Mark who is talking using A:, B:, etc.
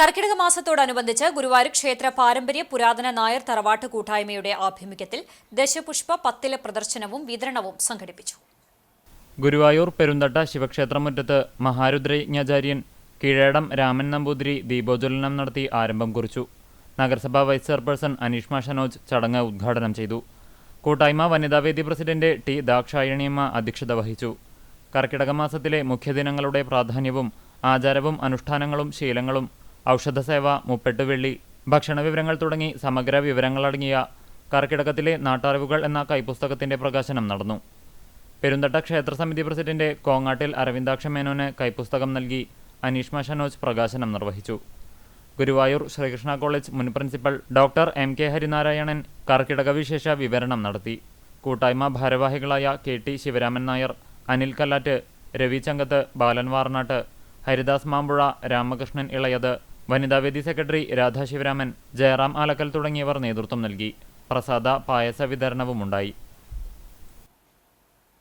A: കർക്കിടക മാസത്തോടനുബന്ധിച്ച് ഗുരുവായൂർ ക്ഷേത്ര പാരമ്പര്യ പുരാതന നായർ തറവാട്ട് കൂട്ടായ്മയുടെ ആഭിമുഖ്യത്തിൽ ദശപുഷ്പ പത്തില പ്രദർശനവും വിതരണവും സംഘടിപ്പിച്ചു.
B: ഗുരുവായൂർ പെരുന്തട്ട ശിവക്ഷേത്രമുറ്റത്ത് മഹാരുദ്രയജ്ഞാചാര്യൻ കീഴേടം രാമൻ നമ്പൂതിരി ദീപോജ്വലനം നടത്തി ആരംഭം കുറിച്ചു. നഗരസഭാ വൈസ് ചെയർപേഴ്സൺ അനീഷ്മ ഷനോജ് ചടങ്ങ് ഉദ്ഘാടനം ചെയ്തു. കൂട്ടായ്മ വനിതാവേദി പ്രസിഡന്റ് ടി ദാക്ഷായണിയമ്മ അധ്യക്ഷത വഹിച്ചു. കർക്കിടക മാസത്തിലെ മുഖ്യദിനങ്ങളുടെ പ്രാധാന്യവും ആചാരവും അനുഷ്ഠാനങ്ങളും ശീലങ്ങളും ഔഷധസേവ മുപ്പെട്ട് വെള്ളി ഭക്ഷണ വിവരങ്ങൾ തുടങ്ങി സമഗ്ര വിവരങ്ങളടങ്ങിയ കർക്കിടകത്തിലെ നാട്ടറിവുകൾ എന്ന കൈപുസ്തകത്തിന്റെ പ്രകാശനം നടന്നു. പെരുന്തട്ട ക്ഷേത്ര സമിതി പ്രസിഡന്റ് കോങ്ങാട്ടിൽ അരവിന്ദാക്ഷ മേനോന് കൈപുസ്തകം നൽകി അനീഷ്മ ഷനോജ് പ്രകാശനം നിർവഹിച്ചു. ഗുരുവായൂർ ശ്രീകൃഷ്ണ കോളേജ് മുൻ principal doctor M. K. Harinarayanan കർക്കിടക വിശേഷ വിവരണം നടത്തി. കൂട്ടായ്മ ഭാരവാഹികളായ കെ. ടി. ശിവരാമൻ നായർ അനിൽ കല്ലാറ്റ് രവിചങ്കത്ത് ബാലൻ വാർനാട്ട് ഹരിദാസ് മാമ്പുഴ രാമകൃഷ്ണൻ ഇളയത് വനിതാവേദി സെക്രട്ടറി രാധാശിവരാമൻ ജയറാം ആലക്കൽ തുടങ്ങിയവർ നേതൃത്വം നൽകി. പ്രസാദ പായസ വിതരണവുമുണ്ടായി.